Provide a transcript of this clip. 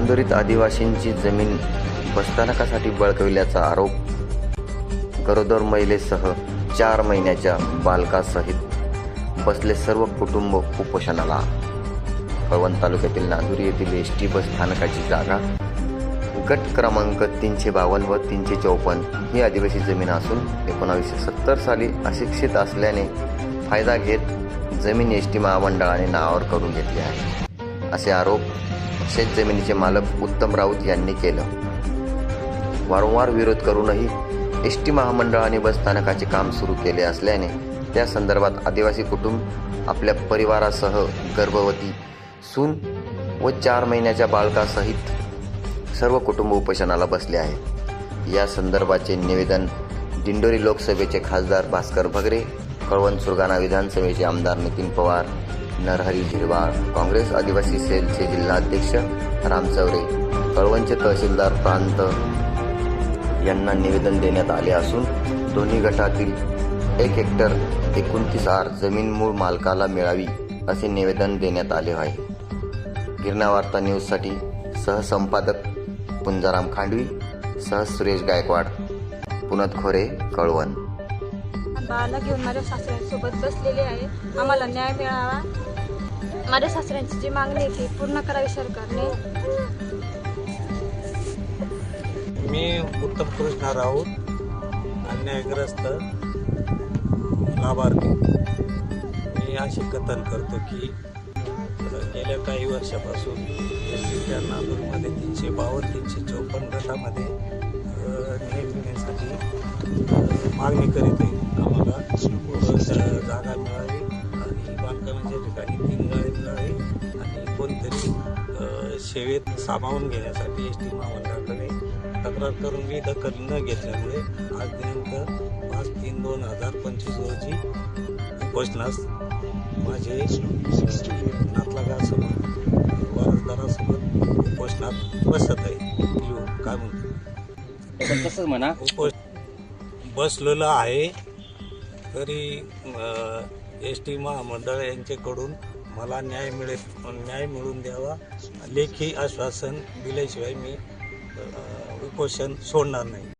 नांदुरीत आदिवासींची जमीन बसस्थानकासाठी बळकविल्याचा आरोप. गरोदर महिलेसह चार महिन्याच्या बालकासहित बसले सर्व कुटुंब उपोषणाला. कळवण तालुक्यातील नांदुरी येथील एस टी बस स्थानकाची जागा गट क्रमांक तीनशे बावन्न व तीनशे चौपन्न ही आदिवासी जमीन असून एकोणावीसशे सत्तर साली अशिक्षित असल्याने फायदा घेत जमीन एस टी महामंडळाने नावावर करून घेतली आहे. असे आरोप शेत जमिनीचे मालक उत्तम राऊत यांनी केलं. वारंवार विरोध करूनही एस टी महामंडळाने बसस्थानकाचे काम सुरू केले असल्याने त्या संदर्भात आदिवासी कुटुंब आपल्या परिवारासह गर्भवती सून व चार महिन्याच्या बालकासहित सर्व कुटुंब उपोषणाला बसले आहे. या संदर्भाचे निवेदन दिंडोरी लोकसभेचे खासदार भास्कर भगरे कळवण सुरगाणा विधानसभेचे आमदार नितीन पवार नरहरी झिरवाळ काँग्रेस आदिवासी सेलचे जिल्हाध्यक्ष राम चौरे कळवणचे तहसीलदार प्रांत यांना निवेदन देण्यात आले असून दोन्ही गटातील एक हेक्टर एकोणतीस आर जमीन मूळ मालकाला मिळावी असे निवेदन देण्यात आले आहे. गिरणा वार्ता न्यूजसाठी सहसंपादक पुंजाराम खांडवी सह सुरेश गायकवाड पुनत खोरे कळवण. बाला घेऊन माझ्या सासऱ्यांसोबत बसलेले आहे. आम्हाला न्याय मिळावा. माझ्या सासऱ्यांची जी मागणी आहे ती पूर्ण करावी सरकारने मी उत्तम कृष्ण राऊत अन्यायग्रस्त लाभार्थी. मी अशी कथन करतो की गेल्या काही वर्षापासून एस टी नागपूरमध्ये तीनशे बावन्न तीनशे चौपन्न गटामध्ये अ, मागणी करीत आहे. सेवेत सामावून घेण्यासाठी एस टी महामंडळाकडे तक्रार करून मी दखल न घेतल्यामुळे आज दिनांक पाच तीन दोन हजार पंचवीस रोजी उपोषणास माझे नातलागासोबत वारसदारासोबत उपोषणात बसत आहे. येऊ काय म्हणतो? म्हणा. उपोष बसलेलं आहे तरी एस टी महामंडळ यांच्याकडून मला न्याय मिळेल न्याय मिळवून द्यावा. लेखी आश्वासन दिल्याशिवाय मी उपोषण सोडणार नाही.